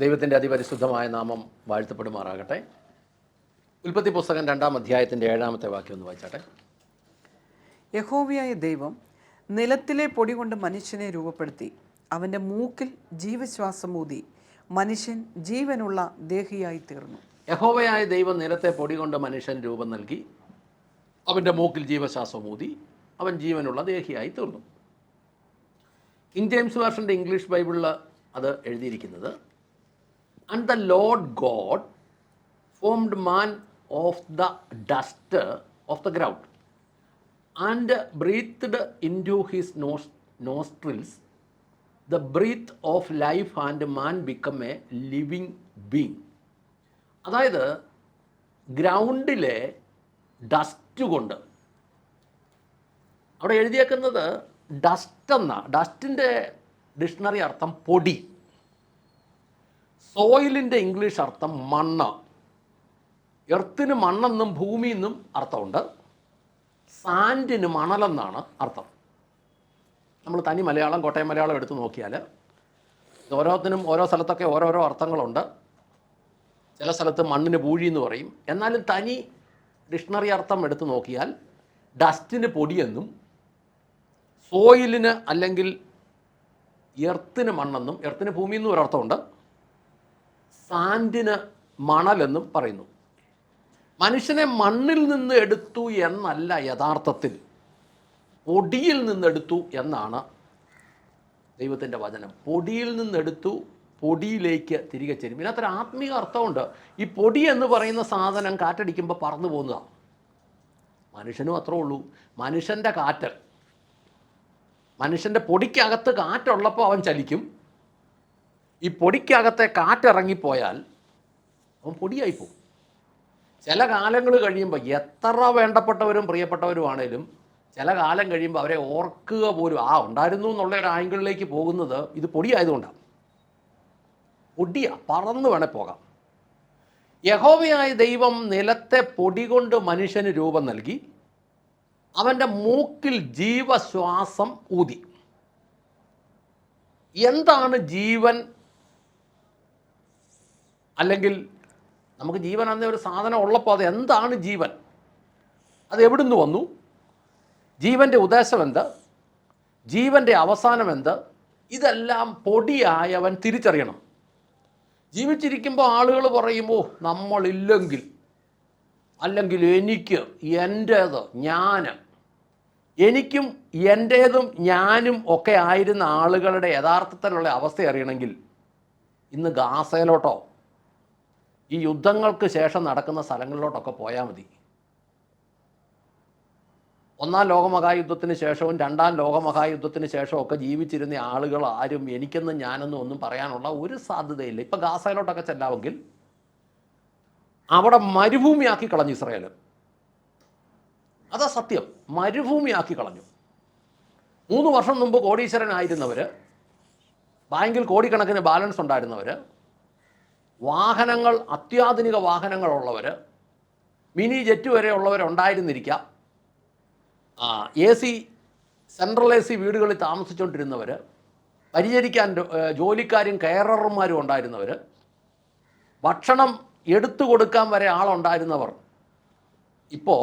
ദൈവത്തിന്റെ അതിപരിശുദ്ധമായ നാമം വാഴ്ത്തപ്പെടുമാറാകട്ടെ. ഉൽപ്പത്തി പുസ്തകം രണ്ടാം അധ്യായത്തിന്റെ ഏഴാമത്തെ വാക്യം ഒന്ന് വായിച്ചാട്ടെ. യഹോവയായ ദൈവം നിലത്തിലെ പൊടി കൊണ്ട് മനുഷ്യനെ രൂപപ്പെടുത്തി അവന്റെ മൂക്കിൽ ജീവശ്വാസം ഊതി മനുഷ്യൻ ജീവനുള്ള ദേഹിയായി തീർന്നു യഹോവയായ ദൈവം നിലത്തെ പൊടി കൊണ്ട് മനുഷ്യൻ രൂപം നൽകി അവന്റെ മൂക്കിൽ ജീവശ്വാസം ഊതി അവൻ ജീവനുള്ള ദേഹിയായി തീർന്നു കിങ് ജെയിംസ് വേർഷന്റെ ഇംഗ്ലീഷ് ബൈബിളിൽ അത് എഴുതിയിരിക്കുന്നത് and the Lord God formed man of the dust of the ground and breathed into his nose nostrils the breath of life and man become a living being അതായത് ഗ്രൗണ്ടിലെ dust കൊണ്ട്. അവിടെ എഴുതിയേക്കുന്നത് dust എന്ന. ഡസ്റ്റിന്റെ dictionary അർത്ഥം പൊടി. സോയിലിന്റെ English അർത്ഥം മണ്ണ്. എർത്തിന് മണ്ണെന്നും ഭൂമിയെന്നും അർത്ഥമുണ്ട്. സാൻഡിന് മണലെന്നാണ് അർത്ഥം. നമ്മൾ തനി മലയാളം കോട്ടയം മലയാളം എടുത്തു നോക്കിയാൽ ഓരോത്തിനും ഓരോ സ്ഥലത്തൊക്കെ ഓരോരോ അർത്ഥങ്ങളുണ്ട്. ചില സ്ഥലത്ത് മണ്ണിന് പൂഴി എന്ന് പറയും. എന്നാലും തനി ഡിക്ഷണറി അർത്ഥം എടുത്തു നോക്കിയാൽ ഡസ്റ്റിന് പൊടിയെന്നും സോയിലിന് അല്ലെങ്കിൽ എർത്തിന് മണ്ണെന്നും എർത്തിന് ഭൂമി എന്നും ഒരർത്ഥമുണ്ട് സാൻഡിന് മണലെന്നും പറയുന്നു. മനുഷ്യനെ മണ്ണിൽ നിന്ന് എടുത്തു എന്നല്ല യഥാർത്ഥത്തിൽ. പൊടിയിൽ നിന്നെടുത്തു എന്നാണ് ദൈവത്തിന്റെ വചനം. പൊടിയിൽ നിന്നെടുത്തു പൊടിയിലേക്ക് തിരികെ ചെരും ഇതിനകത്തൊരു ആത്മീയ അർത്ഥമുണ്ട്. ഈ പൊടി എന്ന് പറയുന്ന സാധനം കാറ്റടിക്കുമ്പോൾ പറന്നു പോകുന്നതാണ് മനുഷ്യനും അത്രേ ഉള്ളൂ. മനുഷ്യന്റെ കാറ്റ് മനുഷ്യന്റെ പൊടിക്കകത്ത് കാറ്റുള്ളപ്പോൾ അവൻ ചലിക്കും. ഈ പൊടിക്കകത്തെ കാറ്റിറങ്ങിപ്പോയാൽ അവൻ പൊടിയായി പോകും. ചില കാലങ്ങൾ കഴിയുമ്പോൾ എത്ര വേണ്ടപ്പെട്ടവരും പ്രിയപ്പെട്ടവരുമാണേലും ചില കാലം കഴിയുമ്പോൾ അവരെ ഓർക്കുക പോലും ആ ഉണ്ടായിരുന്നു എന്നുള്ള ഒരു ആംഗിളിലേക്ക് പോകുന്നത് ഇത് പൊടിയായതുകൊണ്ടാണ് പൊടിയാ പറന്ന് വേണേ പോകാം. യഹോവയായ ദൈവം നിലത്തെ പൊടി കൊണ്ട് മനുഷ്യന് രൂപം നൽകി അവന്റെ മൂക്കിൽ ജീവശ്വാസം ഊതി. എന്താണ് ജീവൻ അല്ലെങ്കിൽ നമുക്ക് ജീവൻ എന്ന ഒരു സാധനം ഉള്ളപ്പോൾ അത് എന്താണ് ജീവൻ? അത് എവിടുന്ന് വന്നു? ജീവന്റെ ഉദ്ദേശം എന്ത്? ജീവന്റെ അവസാനം എന്ത്? ഇതെല്ലാം പൊടിയായവൻ തിരിച്ചറിയണം. ജീവിച്ചിരിക്കുമ്പോൾ ആളുകൾ പറയുമ്പോൾ നമ്മളില്ലെങ്കിൽ അല്ലെങ്കിൽ എനിക്ക് എന്റേത് ഞാൻ എനിക്കും എന്റേതും ഞാനും ഒക്കെ ആയിരുന്ന ആളുകളുടെ യഥാർത്ഥത്തിലുള്ള അവസ്ഥ അറിയണമെങ്കിൽ ഇന്ന് ഗാസയിലോട്ടോ ഈ യുദ്ധങ്ങൾക്ക് ശേഷം നടക്കുന്ന സ്ഥലങ്ങളിലോട്ടൊക്കെ പോയാൽ മതി. ഒന്നാം ലോകമഹായുദ്ധത്തിന് ശേഷവും രണ്ടാം ലോകമഹായുദ്ധത്തിന് ശേഷവും ഒക്കെ ജീവിച്ചിരുന്ന ആളുകൾ ആരും എനിക്കെന്നും ഞാനെന്നും ഒന്നും പറയാനുള്ള ഒരു സാധ്യതയില്ല. ഇപ്പം ഗാസയിലോട്ടൊക്കെ ചെല്ലാമെങ്കിൽ അവിടെ മരുഭൂമിയാക്കി കളഞ്ഞു ഇസ്രായേൽ അതാ സത്യം. മരുഭൂമിയാക്കി കളഞ്ഞു. മൂന്ന് വർഷം മുമ്പ് കോടീശ്വരനായിരുന്നവർ ബാങ്കിൽ കോടിക്കണക്കിന് ബാലൻസ് ഉണ്ടായിരുന്നവർ വാഹനങ്ങൾ അത്യാധുനിക വാഹനങ്ങളുള്ളവർ മിനി ജെറ്റ് വരെ ഉള്ളവരുണ്ടായിരുന്നിരിക്കാം A C central A C വീടുകളിൽ താമസിച്ചുകൊണ്ടിരുന്നവർ പരിചരിക്കാൻ ജോലിക്കാരും കെയറർമാരും ഉണ്ടായിരുന്നവർ ഭക്ഷണം എടുത്തു കൊടുക്കാൻ വരെ ആളുണ്ടായിരുന്നവർ. ഇപ്പോൾ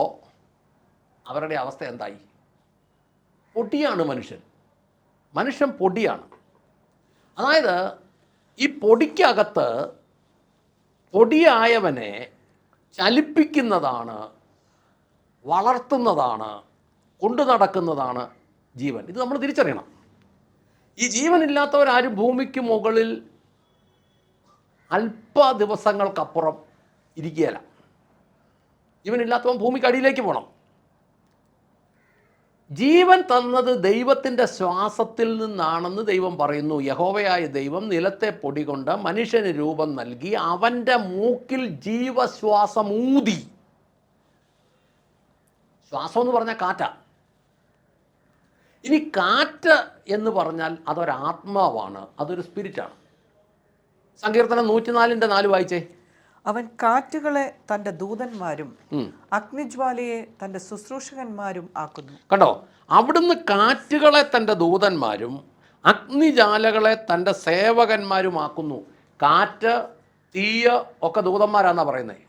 അവരുടെ അവസ്ഥ എന്തായി? പൊടിയാണ് മനുഷ്യൻ. മനുഷ്യൻ പൊടിയാണ്. അതായത് ഈ പൊടിക്കകത്ത് പൊടിയായവനെ ചലിപ്പിക്കുന്നതാണ് വളർത്തുന്നതാണ് കൊണ്ടു നടക്കുന്നതാണ് ജീവൻ. ഇത് നമ്മൾ തിരിച്ചറിയണം. ഈ ജീവനില്ലാത്തവരാരും ഭൂമിക്ക് മുകളിൽ അല്പ ദിവസങ്ങൾക്കപ്പുറം ഇരിക്കുകയില്ല. ജീവനില്ലാത്തവൻ ഭൂമിക്കടിയിലേക്ക് പോകണം ജീവൻ തന്നത് ദൈവത്തിന്റെ ശ്വാസത്തിൽ നിന്നാണെന്ന് ദൈവം പറയുന്നു. യഹോവയായ ദൈവം നിലത്തെ പൊടി കൊണ്ട് മനുഷ്യന് രൂപം നൽകി അവന്റെ മൂക്കിൽ ജീവശ്വാസം ഊതി ശ്വാസം എന്ന് പറഞ്ഞാൽ കാറ്റ. ഇനി കാറ്റ് എന്ന് പറഞ്ഞാൽ അതൊരാത്മാവാണ് അതൊരു സ്പിരിറ്റാണ്. സങ്കീർത്തനം നൂറ്റിനാലിന്റെ നാല് വായിച്ചേ. അവൻ കാറ്റുകളെ തന്റെ ദൂതന്മാരും അഗ്നിജ്വാലയെ തന്റെ ശുശ്രൂഷകന്മാരും ആക്കുന്നു. കണ്ടോ? അവിടുന്ന് കാറ്റുകളെ തന്റെ ദൂതന്മാരും അഗ്നിജാലകളെ തന്റെ സേവകന്മാരുമാക്കുന്നു കാറ്റ് തീയ ഒക്കെ ദൂതന്മാരാന്നാ പറയുന്നത്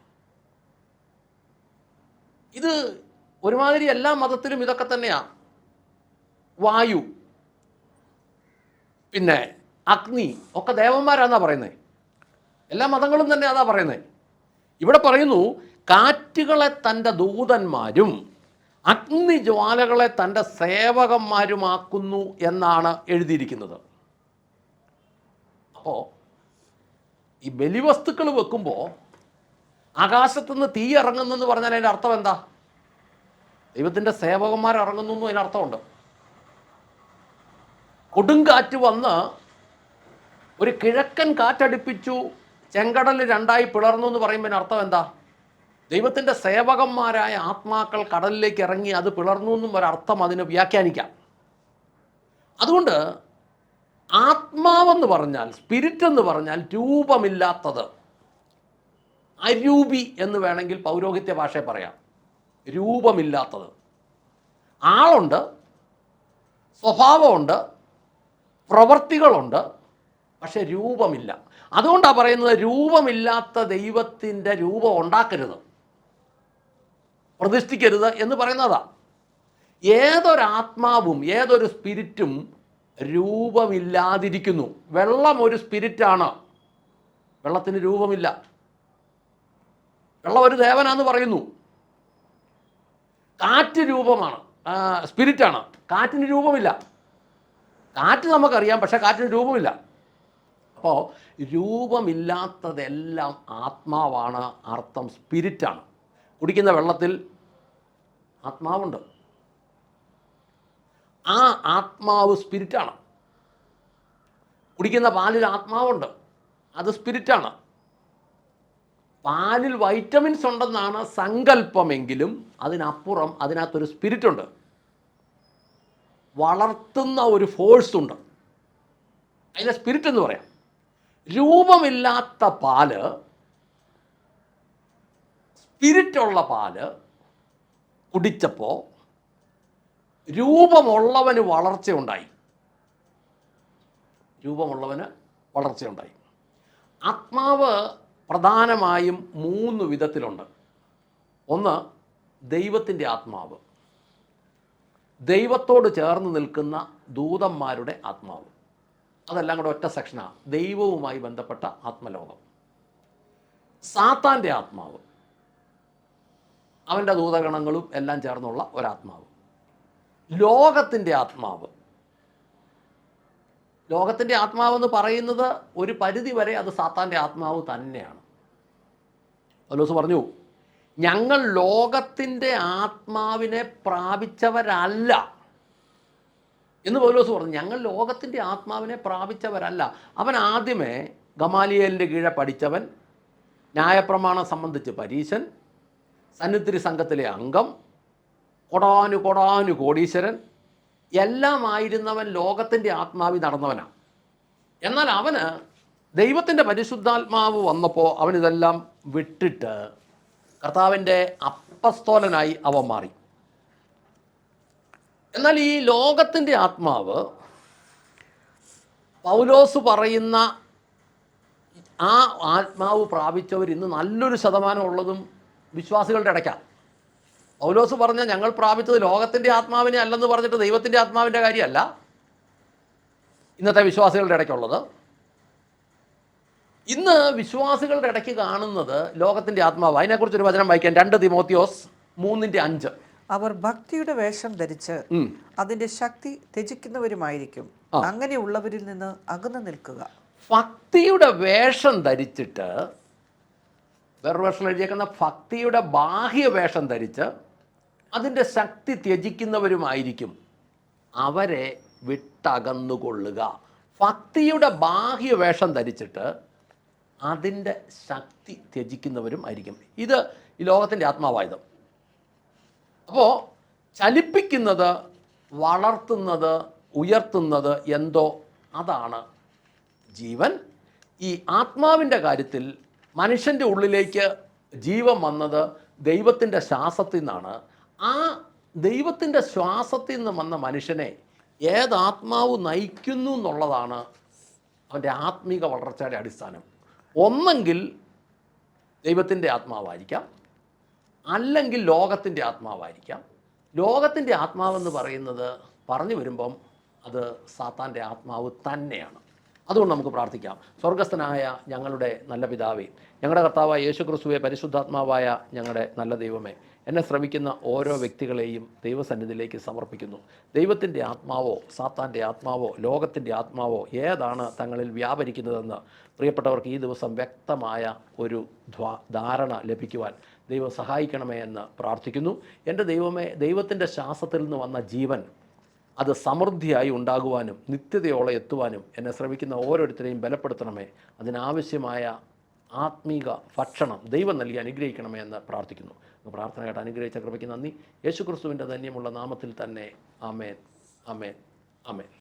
ഇത് ഒരുമാതിരി എല്ലാ മതത്തിലും ഇതൊക്കെ തന്നെയാണ് വായു പിന്നെ അഗ്നി ഒക്കെ ദേവന്മാരാന്നാ പറയുന്നത് എല്ലാ മതങ്ങളും തന്നെ അതാ പറയുന്നത് ഇവിടെ പറയുന്നു കാറ്റുകളെ തന്റെ ദൂതന്മാരും അഗ്നിജ്വാലകളെ തന്റെ സേവകന്മാരുമാക്കുന്നു എന്നാണ് എഴുതിയിരിക്കുന്നത്. അപ്പോൾ ഈ ബലിവസ്തുക്കൾ വെക്കുമ്പോൾ ആകാശത്തുനിന്ന് തീ ഇറങ്ങുന്നെന്ന് പറഞ്ഞാൽ അതിന്റെ അർത്ഥം എന്താ? ദൈവത്തിന്റെ സേവകന്മാർ ഇറങ്ങുന്നു എന്ന് അതിനർത്ഥമുണ്ട് കൊടുങ്കാറ്റ് വന്ന് ഒരു കിഴക്കൻ കാറ്റടിപ്പിച്ചു ചെങ്കടൽ രണ്ടായി പിളർന്നു എന്ന് പറയുമ്പോൾ അർത്ഥം എന്താ? ദൈവത്തിന്റെ സേവകന്മാരായ ആത്മാക്കൾ കടലിലേക്ക് ഇറങ്ങി അത് പിളർന്നു എന്നും ഒരർത്ഥം അതിന് വ്യാഖ്യാനിക്കാം. അതുകൊണ്ട് ആത്മാവെന്ന് പറഞ്ഞാൽ സ്പിരിറ്റ് എന്ന് പറഞ്ഞാൽ രൂപമില്ലാത്തത്. അരൂപി എന്ന് വേണമെങ്കിൽ പൗരോഹിത്യ ഭാഷയെ പറയാം. രൂപമില്ലാത്തത്. ആളുണ്ട് സ്വഭാവമുണ്ട് പ്രവൃത്തികളുണ്ട് പക്ഷെ രൂപമില്ല. അതുകൊണ്ടാണ് പറയുന്നത് രൂപമില്ലാത്ത ദൈവത്തിന്റെ രൂപം ഉണ്ടാക്കരുത്. പ്രതിഷ്ഠിക്കരുത് എന്ന് പറയുന്നതാ. ഏതൊരാത്മാവും ഏതൊരു സ്പിരിറ്റും രൂപമില്ലാതിരിക്കുന്നു. വെള്ളം ഒരു സ്പിരിറ്റാണ്. വെള്ളത്തിന് രൂപമില്ല. വെള്ളം ഒരു ദേവനാന്ന് പറയുന്നു. കാറ്റ് രൂപമാണ്. സ്പിരിറ്റാണ്. കാറ്റിന് രൂപമില്ല. കാറ്റ് നമുക്കറിയാം പക്ഷേ കാറ്റിന് രൂപമില്ല. അപ്പോൾ രൂപമില്ലാത്തതെല്ലാം ആത്മാവാണ് അർത്ഥം സ്പിരിറ്റാണ്. കുടിക്കുന്ന വെള്ളത്തിൽ ആത്മാവുണ്ട്. ആ ആത്മാവ് സ്പിരിറ്റാണ്. കുടിക്കുന്ന പാലിൽ ആത്മാവുണ്ട്. അത് സ്പിരിറ്റാണ്. പാലിൽ വൈറ്റമിൻസ് ഉണ്ടെന്നാണ് സങ്കല്പമെങ്കിലും അതിനപ്പുറം അതിനകത്തൊരു സ്പിരിറ്റുണ്ട്. വളർത്തുന്ന ഒരു ഫോഴ്സ് ഉണ്ട് അതിനെ സ്പിരിറ്റ് എന്ന് പറയാം. രൂപമില്ലാത്ത പാൽ സ്പിരിറ്റുള്ള പാൽ കുടിച്ചപ്പോൾ രൂപമുള്ളവന് വളർച്ചയുണ്ടായി. രൂപമുള്ളവന് വളർച്ചയുണ്ടായി. ആത്മാവ് പ്രധാനമായും മൂന്ന് വിധത്തിലുണ്ട്. ഒന്ന് ദൈവത്തിന്റെ ആത്മാവ്. ദൈവത്തോട് ചേർന്ന് നിൽക്കുന്ന ദൂതന്മാരുടെ ആത്മാവ്. അതെല്ലാം കൂടെ ഒറ്റ സെക്ഷനാണ് ദൈവവുമായി ബന്ധപ്പെട്ട ആത്മലോകം. സാത്താന്റെ ആത്മാവ്. അവന്റെ ദൂതഗണങ്ങളും എല്ലാം ചേർന്നുള്ള ഒരാത്മാവ്. ലോകത്തിന്റെ ആത്മാവ്. ലോകത്തിന്റെ ആത്മാവെന്ന് പറയുന്നത് ഒരു പരിധി വരെ അത് സാത്താന്റെ ആത്മാവ് തന്നെയാണ്. പൗലോസ് പറഞ്ഞു ഞങ്ങൾ ലോകത്തിന്റെ ആത്മാവിനെ പ്രാപിച്ചവരല്ല. എന്ന് പൗലോസ് പറഞ്ഞു ഞങ്ങൾ ലോകത്തിന്റെ ആത്മാവിനെ പ്രാപിച്ചവരല്ല. അവൻ ആദ്യമേ ഗമാലിയേലിന്റെ കീഴെ പഠിച്ചവൻ ന്യായപ്രമാണം സംബന്ധിച്ച് പരീശൻ സന്നിധിരി സംഘത്തിലെ അംഗം കൊടാനു കൊടാനു കോടീശ്വരൻ എല്ലാം ആയിരുന്നവൻ ലോകത്തിന്റെ ആത്മാവി നടന്നവനാണ് എന്നാൽ അവന് ദൈവത്തിന്റെ പരിശുദ്ധാത്മാവ് വന്നപ്പോൾ അവനിതെല്ലാം വിട്ടിട്ട് കർത്താവിന്റെ അപ്പസ്തോലനായി അവൻ മാറി. എന്നാൽ ഈ ലോകത്തിന്റെ ആത്മാവ് പൗലോസ് പറയുന്ന ആ ആത്മാവ് പ്രാപിച്ചവർ ഇന്ന് നല്ലൊരു ശതമാനം ഉള്ളതും വിശ്വാസികളുടെ ഇടയ്ക്കാണ്. പൗലോസ് പറഞ്ഞ ഞങ്ങൾ പ്രാപിച്ചത് ലോകത്തിന്റെ ആത്മാവിനെ അല്ലെന്ന് പറഞ്ഞിട്ട് ദൈവത്തിന്റെ ആത്മാവിന്റെ കാര്യമല്ല. ഇന്നത്തെ വിശ്വാസികളുടെ ഇടയ്ക്കുള്ളത്. ഇന്ന് വിശ്വാസികളുടെ ഇടയ്ക്ക് കാണുന്നത് ലോകത്തിന്റെ ആത്മാവ്. അതിനെക്കുറിച്ചൊരു വചനം വായിക്കാൻ രണ്ട് തിമോത്തിയോസ് മൂന്നിന്റെ അഞ്ച്. അവർ ഭക്തിയുടെ വേഷം ധരിച്ച് അതിന്റെ ശക്തി ത്യജിക്കുന്നവരുമായിരിക്കും. അങ്ങനെയുള്ളവരിൽ നിന്ന് അകന്നു നിൽക്കുക. ഭക്തിയുടെ വേഷം ധരിച്ചിട്ട് വേറൊരു വേഷം എഴുതിയേക്കുന്ന ഭക്തിയുടെ ബാഹ്യ വേഷം ധരിച്ച് അതിന്റെ ശക്തി ത്യജിക്കുന്നവരുമായിരിക്കും. അവരെ വിട്ടകന്നുകൊള്ളുക. ഭക്തിയുടെ ബാഹ്യ വേഷം ധരിച്ചിട്ട് അതിന്റെ ശക്തി ത്യജിക്കുന്നവരും ആയിരിക്കും. ഇത് ഈ ലോകത്തിന്റെ ആത്മാവായുധം. അപ്പോൾ ചലിപ്പിക്കുന്നത് വളർത്തുന്നത് ഉയർത്തുന്നത് എന്തോ അതാണ്. ജീവൻ ഈ ആത്മാവിന്റെ കാര്യത്തിൽ മനുഷ്യന്റെ ഉള്ളിലേക്ക് ജീവൻ വന്നത് ദൈവത്തിന്റെ ശ്വാസത്തിൽ നിന്നാണ്. ആ ദൈവത്തിന്റെ ശ്വാസത്തിൽ നിന്ന് വന്ന മനുഷ്യനെ ഏത് ആത്മാവ് നയിക്കുന്നു എന്നുള്ളതാണ് അവന്റെ ആത്മീക വളർച്ചയുടെ അടിസ്ഥാനം. ഒന്നെങ്കിൽ ദൈവത്തിന്റെ ആത്മാവായിരിക്കാം. അല്ലെങ്കിൽ ലോകത്തിന്റെ ആത്മാവായിരിക്കാം. ലോകത്തിന്റെ ആത്മാവെന്ന് പറയുന്നത് പറഞ്ഞു വരുമ്പം അത് സാത്താന്റെ ആത്മാവ് തന്നെയാണ്. അതുകൊണ്ട് നമുക്ക് പ്രാർത്ഥിക്കാം. സ്വർഗസ്ഥനായ ഞങ്ങളുടെ നല്ല പിതാവേ ഞങ്ങളുടെ കർത്താവായ യേശു ക്രിസ്തുവെ പരിശുദ്ധാത്മാവായ ഞങ്ങളുടെ നല്ല ദൈവമേ എന്നെ ശ്രമിക്കുന്ന ഓരോ വ്യക്തികളെയും ദൈവസന്നിധിയിലേക്ക് സമർപ്പിക്കുന്നു. ദൈവത്തിന്റെ ആത്മാവോ സാത്താന്റെ ആത്മാവോ ലോകത്തിന്റെ ആത്മാവോ ഏതാണ് തങ്ങളിൽ വ്യാപരിക്കുന്നതെന്ന് പ്രിയപ്പെട്ടവർക്ക് ഈ ദിവസം വ്യക്തമായ ഒരു ധാരണ ലഭിക്കുവാൻ ദൈവം സഹായിക്കണമേ എന്ന് പ്രാർത്ഥിക്കുന്നു. എന്റെ ദൈവമേ ദൈവത്തിന്റെ ശ്വാസത്തിൽ നിന്ന് വന്ന ജീവൻ അത് സമൃദ്ധിയായി ഉണ്ടാകുവാനും നിത്യതയോളം എത്തുവാനും എന്നെ ശ്രമിക്കുന്ന ഓരോരുത്തരെയും ബലപ്പെടുത്തണമേ. അതിനാവശ്യമായ ആത്മീക ഭക്ഷണം ദൈവം നൽകി അനുഗ്രഹിക്കണമേ എന്ന് പ്രാർത്ഥിക്കുന്നു. പ്രാർത്ഥന കേട്ട് അനുഗ്രഹിച്ച കൃപയ്ക്ക് നന്ദി. യേശുക്രിസ്തുവിന്റെ ധന്യമുള്ള നാമത്തിൽ തന്നെ അമേൻ അമേൻ ആമേൻ.